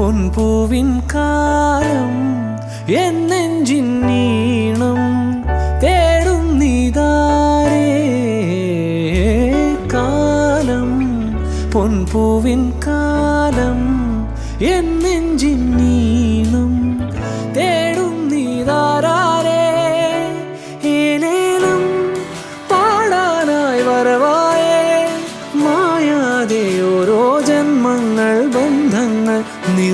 പൊൻപൂവിൻ കാലം എന്നെഞ്ചിൻ നീണം തേടും നീതാരേ. കാലം പൊൻപൂവിൻ കാലം എന്നെഞ്ചിൻ നീണം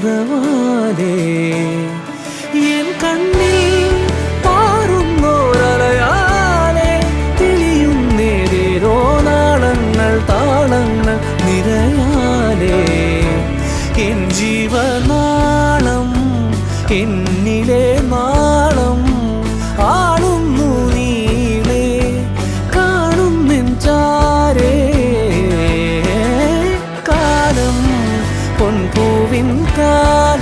നിറവാതെ എൻ കണ്ണിൽ പാറുന്നോരലയാലെ തെളിയുന്നേരോ നാളങ്ങൾ താളങ്ങൾ നിറയാലെ എൻ ജീവനാളം എന്നിലെ നാളം ആളുന്നു നീളെ കാണുന്നെൻ ചാരേ. കാലം പൊൻപൂവിൻ കാലം എൻ